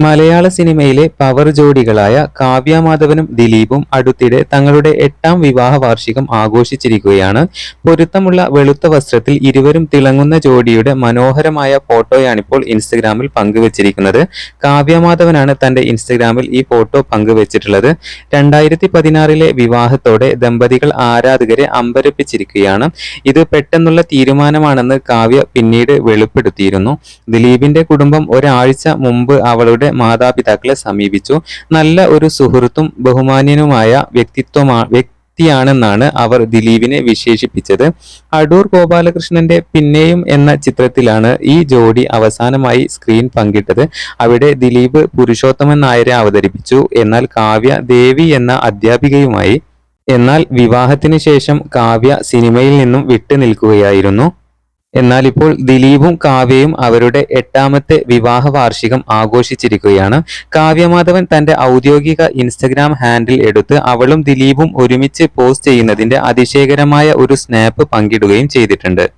മലയാള സിനിമയിലെ പവർ ജോഡികളായ കാവ്യ മാധവനും ദിലീപും അടുത്തിടെ തങ്ങളുടെ എട്ടാം വിവാഹ വാർഷികം ആഘോഷിച്ചിരിക്കുകയാണ്. പൊരുത്തമുള്ള വെളുത്ത വസ്ത്രത്തിൽ ഇരുവരും തിളങ്ങുന്ന ജോഡിയുടെ മനോഹരമായ ഫോട്ടോയാണിപ്പോൾ ഇൻസ്റ്റഗ്രാമിൽ പങ്കുവച്ചിരിക്കുന്നത്. കാവ്യ മാധവനാണ് തന്റെ ഇൻസ്റ്റഗ്രാമിൽ ഈ ഫോട്ടോ പങ്കുവച്ചിട്ടുള്ളത്. രണ്ടായിരത്തി പതിനാറിലെ വിവാഹത്തോടെ ദമ്പതികൾ ആരാധകരെ അമ്പരപ്പിച്ചിരിക്കുകയാണ്. ഇത് പെട്ടെന്നുള്ള തീരുമാനമാണെന്ന് കാവ്യ പിന്നീട് വെളിപ്പെടുത്തിയിരുന്നു. ദിലീപിന്റെ കുടുംബം ഒരാഴ്ച മുമ്പ് അവളുടെ മാതാപിതാക്കളെ സമീപിച്ചു. നല്ല ഒരു സുഹൃത്തും ബഹുമാന്യനുമായ വ്യക്തിത്വമാ വ്യക്തിയാണെന്നാണ് അവർ ദിലീപിനെ വിശേഷിപ്പിച്ചത്. അടൂർ ഗോപാലകൃഷ്ണന്റെ പിന്നെയും എന്ന ചിത്രത്തിലാണ് ഈ ജോഡി അവസാനമായി സ്ക്രീൻ പങ്കിട്ടത്. അവിടെ ദിലീപ് പുരുഷോത്തമൻ നായരെ അവതരിപ്പിച്ചു. എന്നാൽ കാവ്യ ദേവി എന്ന അധ്യാപികയുമായി. എന്നാൽ വിവാഹത്തിന് ശേഷം കാവ്യ സിനിമയിൽ നിന്നും വിട്ടു നിൽക്കുകയായിരുന്നു എന്നാൽ ഇപ്പോൾ ദിലീപും കാവ്യയും അവരുടെ എട്ടാമത്തെ വിവാഹ വാർഷികം ആഘോഷിച്ചിരിക്കുകയാണ്. കാവ്യമാധവൻ തന്റെ ഔദ്യോഗിക ഇൻസ്റ്റഗ്രാം ഹാൻഡിൽ എടുത്ത് അവളും ദിലീപും ഒരുമിച്ച് പോസ്റ്റ് ചെയ്യുന്നതിന്റെ അതിശയകരമായ ഒരു സ്നാപ്പ് പങ്കിടുകയും ചെയ്തിട്ടുണ്ട്.